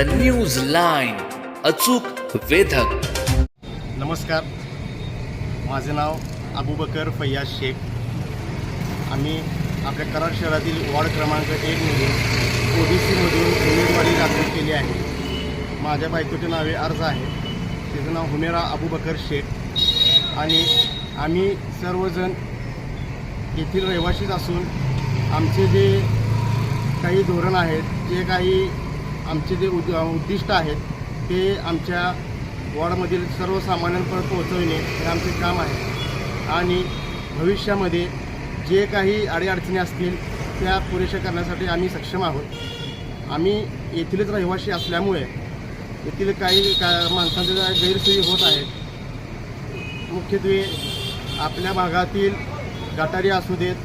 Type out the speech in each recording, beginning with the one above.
The news line अचूक वेधक. नमस्कार. माझे नाव अबुबकर फैयाज शेख. आम्ही आपल्या कराड शहरातील वॉर्ड क्रमांक एकमधून ओ बी सीमधून उमेदवारी दाखल केली आहे. माझ्या बायकोचे नावे अर्ज आहे. त्याचं नाव हुमेरा अबुबकर शेख. आणि आम्ही सर्वजण येथील रहिवासीच असून आमचे जे काही धोरण आहेत जे काही आमचे जे उद उद्दिष्ट आहेत ते आमच्या वॉर्डमधील सर्वसामान्यांपर्यंत पोहोचविणे हे आमचे काम आहे. आणि भविष्यामध्ये जे काही अडीअडचणी असतील त्या पुरेशा करण्यासाठी आम्ही सक्षम आहोत. आम्ही येथीलच रहिवासी असल्यामुळे येथील काही का माणसांच्या ज्या गैरसोयी होत आहेत मुख्यत्वे आपल्या भागातील गटारी असू देत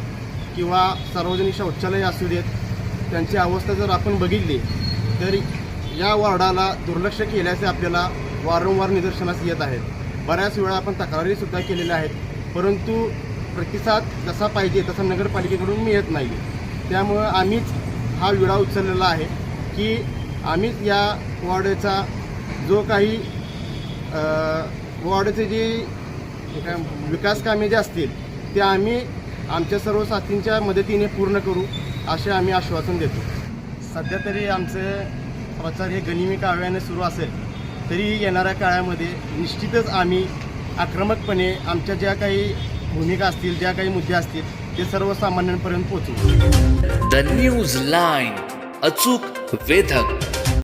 किंवा सार्वजनिक शौचालय असू देत त्यांची अवस्था जर आपण बघितली तर या वॉर्डाला दुर्लक्ष केल्याचे आपल्याला वारंवार निदर्शनास येत आहेत. बऱ्याच वेळा आपण तक्रारीसुद्धा केलेल्या आहेत परंतु प्रतिसाद जसा पाहिजे तसा नगरपालिकेकडून मिळत नाही. त्यामुळं आम्हीच हा विडा उचललेला आहे की आम्हीच या वॉर्डचा जो काही वॉर्डचे जे काय विकास कामे जे असतील ते आम्ही आमच्या सर्व साथींच्या मदतीने पूर्ण करू असे आम्ही आश्वासन देतो. सध्या तरी आमचे प्रचार हे गनिमी काव्याने सुरू असेल तरी येणाऱ्या काळामध्ये निश्चितच आम्ही आक्रमकपणे आमच्या ज्या काही भूमिका असतील ज्या काही मुद्दे असतील ते सर्वसामान्यांपर्यंत पोहोचू द न्यूज लाईन अचूक वेधक.